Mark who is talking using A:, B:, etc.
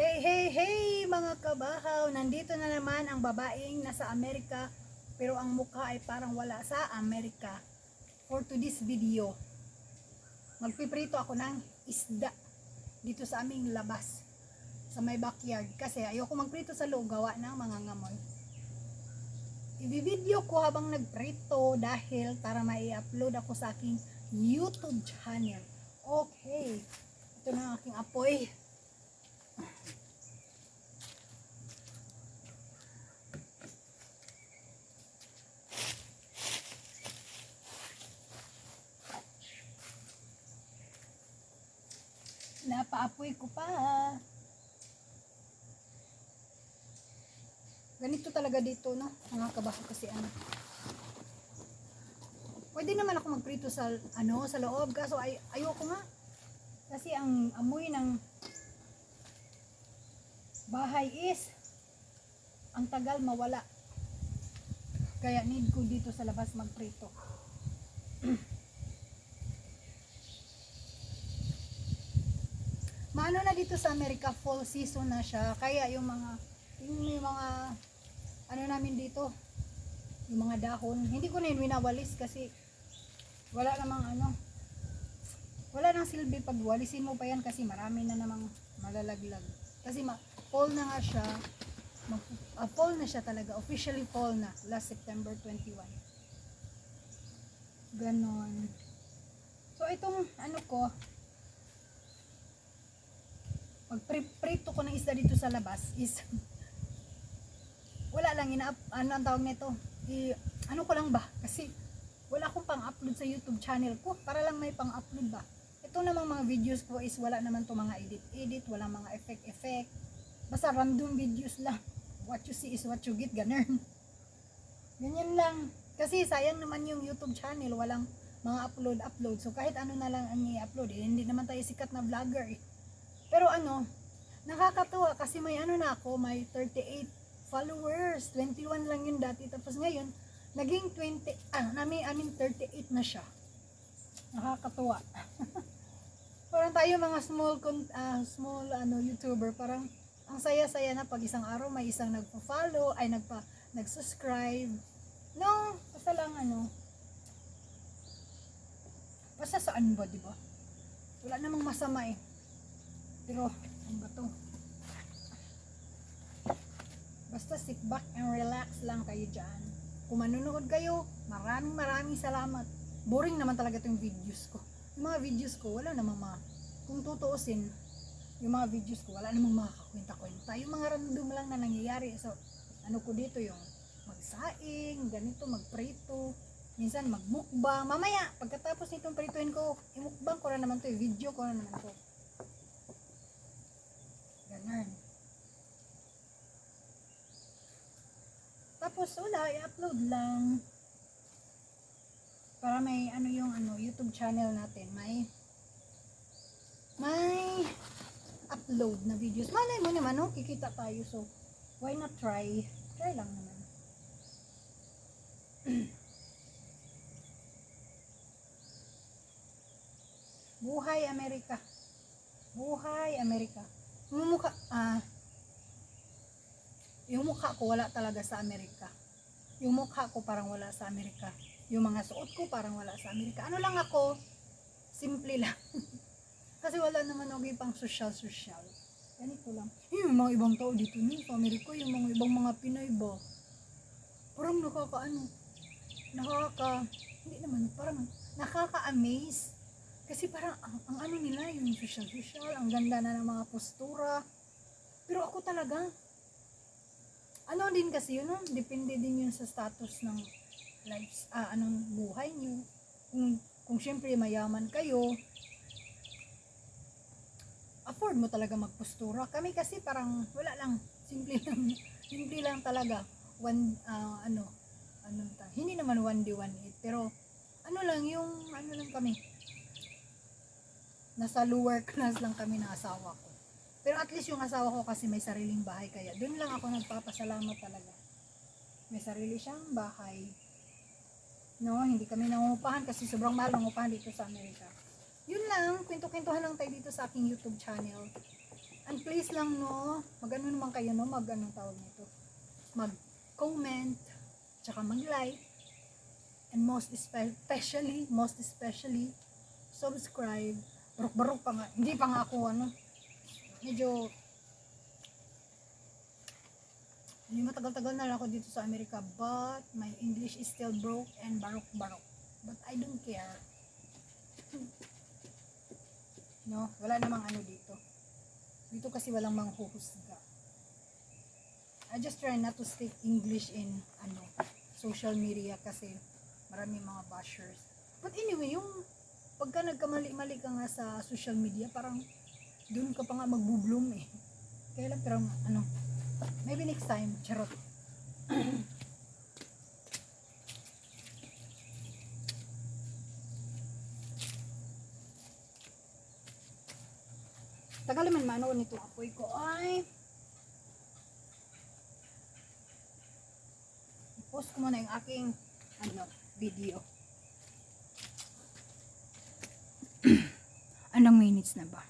A: Hey, hey, hey mga kabahaw! Nandito na naman ang babaeng nasa Amerika pero ang mukha ay parang wala sa Amerika. For today's video, magpiprito ako ng isda dito sa aming labas sa may backyard kasi ayoko magprito sa loob gawa ng mga ngamoy. Ibibideo ko habang nagprito dahil para mai-upload ako sa aking YouTube channel. Okay. Ito na ang aking apoy. Napaapoy ko pa. Ganito talaga dito, no? Mga kabaho kasi ano. Pwede naman ako magprito sa ano, sa loob kaso ay ayoko nga. Kasi ang amoy ng bahay is ang tagal mawala. Kaya need ko dito sa labas magprito. Maano na dito sa Amerika, fall season na siya. Kaya yung mga, yung, yung mga, ano namin dito, yung mga dahon, hindi ko na yun winawalis kasi wala namang ano, wala nang silbi pag walisin mo pa yan kasi marami na namang malalaglag. Kasi ma, fall na nga siya, mag, ah, fall na siya talaga, officially fall na, last September 21. Ganon. So itong ano ko, magprito ko ng isda dito sa labas is wala lang ina ano ang tawag nito? I, ano ko lang ba? Kasi wala akong pang-upload sa YouTube channel ko. Para lang may pang-upload ba? Ito namang mga videos ko is wala naman to mga edit edit wala mga effect effect basta random videos lang what you see is what you get ganun ganyan lang kasi sayang naman yung YouTube channel walang mga upload upload so kahit ano na lang ang i-upload eh, hindi naman tayo sikat na vlogger eh pero ano, nakakatuwa kasi may ano na ako, may 38 followers. 21 lang yun dati. Tapos ngayon, naging 20, ah, namin, I mean 38 na siya. Nakakatuwa. parang tayo mga small, ah, small ano, YouTuber, parang ang saya-saya na pag isang araw may isang nagpa-follow, ay nagpa, nag-subscribe. No, basta lang ano, basta saan ba, di ba? Wala namang masama eh. Pero, ano ba to? Basta sit back and relax lang kayo dyan. Kung manunood kayo, maraming maraming salamat. Boring naman talaga itong videos ko. Yung mga videos ko, wala namang mga, kung tutuusin, yung mga videos ko, wala namang makakakwenta-kwenta. Yung mga random lang na nangyayari. So, ano ko dito yung magsaing, ganito, magprito, minsan magmukbang. Mamaya, pagkatapos nitong prituin ko, imukbang ko na naman to, video ko na naman to. Ganun. Tapos wala, i-upload lang. Para may ano yung ano, YouTube channel natin, may may upload na videos. Malay mo naman, no? kikita tayo. So, why not try? Try lang naman. Buhay Amerika. Buhay Amerika. Yung mukha, ah, yung mukha ko wala talaga sa Amerika. Yung mukha ko parang wala sa Amerika. Yung mga suot ko parang wala sa Amerika. Ano lang ako, simple lang. Kasi wala naman ako pang social-social. Ganito lang. Yung mga ibang tao dito niyo sa Amerika, yung mga ibang mga Pinoy ba? Parang nakakaano, nakaka, hindi naman, parang nakaka-amaze. Kasi parang ang, ang ano nila, yung social-social, ang ganda na ng mga postura. Pero ako talaga, ano din kasi yun, no? depende din yun sa status ng lives, ah, anong buhay nyo. Kung, kung syempre mayaman kayo, afford mo talaga magpostura. Kami kasi parang wala lang, simple lang, simple lang talaga. One, ah, ano, ano ta, hindi naman one day, one eight, pero ano lang, yung, ano lang kami, nasa lower class lang kami ng asawa ko. Pero at least yung asawa ko kasi may sariling bahay kaya doon lang ako nagpapasalamat talaga. May sarili siyang bahay. No, hindi kami nangungupahan kasi sobrang mahal nangungupahan dito sa Amerika. Yun lang, kwento-kwentuhan lang tayo dito sa aking YouTube channel. And please lang no, mag-ano naman kayo no, mag anong tawag nito. Mag-comment, tsaka mag-like. And most espe- especially, most especially, subscribe. Barok-barok pa nga. Hindi pa nga ako ano. Medyo hindi matagal-tagal na lang ako dito sa Amerika but my English is still broke and barok-barok. But I don't care. No, wala namang ano dito. Dito kasi walang manghuhusga. I just try not to speak English in ano, social media kasi marami mga bashers. But anyway, yung pagka nagkamali-mali ka nga sa social media, parang doon ka pa nga magbubloom eh. Kaya lang pero ano, maybe next time, charot. Tagal naman mano nito apoy ko ay post ko muna yung aking ano, video. Anong minutes na ba?